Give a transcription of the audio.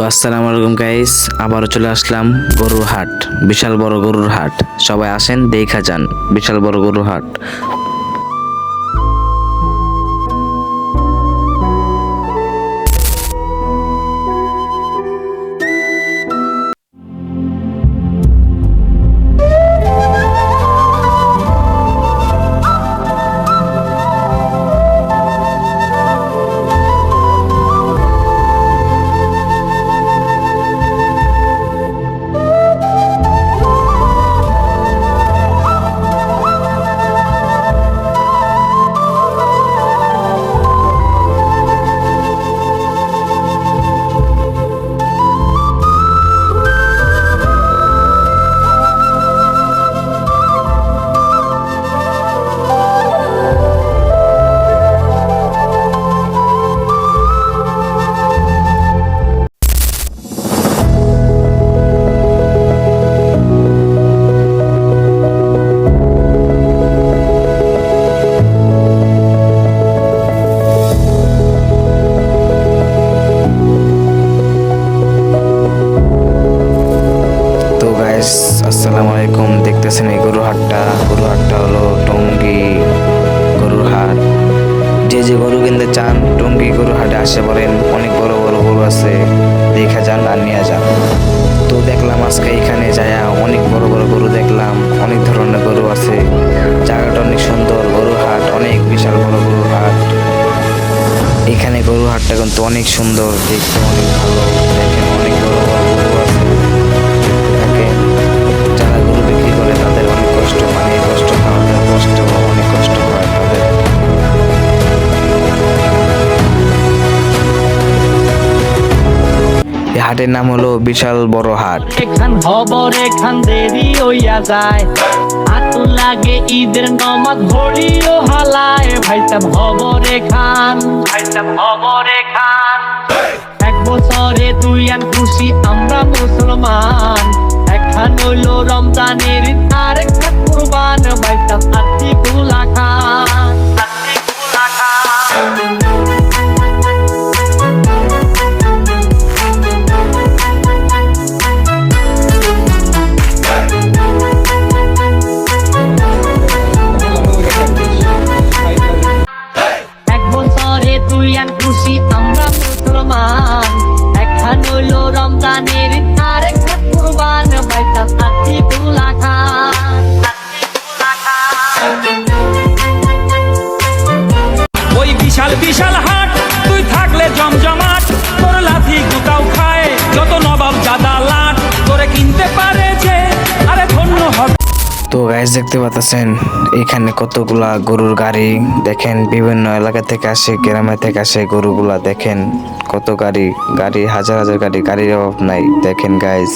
তো আসসালামু আলাইকুম গাইস আবারও চলে আসলাম গরুর হাট, বিশাল বড় গরুর হাট। সবাই আসেন, দেখা যান, বিশাল বড় গরুর হাট। আসসালামু আলাইকুম, দেখতেছেন এই গরুর হাটটা। গরুর হাটটা হলো টঙ্গী গরুর হাট। যে যে গরু কিনতে চান, টঙ্গী গরুর হাটে আসে পড়েন অনেক বড় বড় গরু আছে, দেখা যান আর নিয়ে যান। তো দেখলাম আজকে এখানে যায়া অনেক বড় বড় গরু দেখলাম, অনেক ধরনের গরু আছে। জায়গাটা অনেক সুন্দর, গরুর হাট, অনেক বিশাল বড় গরুর হাট। এখানে গরুর হাটটা কিন্তু অনেক সুন্দর, দেখতে অনেক ভালো, দেখেন। হাটের নাম হলো বিশাল বড় হাট। এখান খবর এখান দেরি হইয়া যায়। আতু লাগে ঈদের নমাজ ঘড়িও হালায়। ভাইতাম খবর এখান ভাইতাম খবর এখান। এক বছরে দুই আন খুশি আমরা মুসলমান। একখান হইল রমজানের ঈদ, আর একটা কুরবান। ভাইতাম আতিকুলা তো গাইজ দেখতে পাচ্ছেন, এখানে কতগুলা গরুর গাড়ি। দেখেন, বিভিন্ন এলাকা থেকে আসে, গ্রামে থেকে আসে গরুগুলা। দেখেন, কত গাড়ি গাড়ি, হাজার হাজার গাড়ি, গাড়ির অভাব নাই। দেখেন গাইস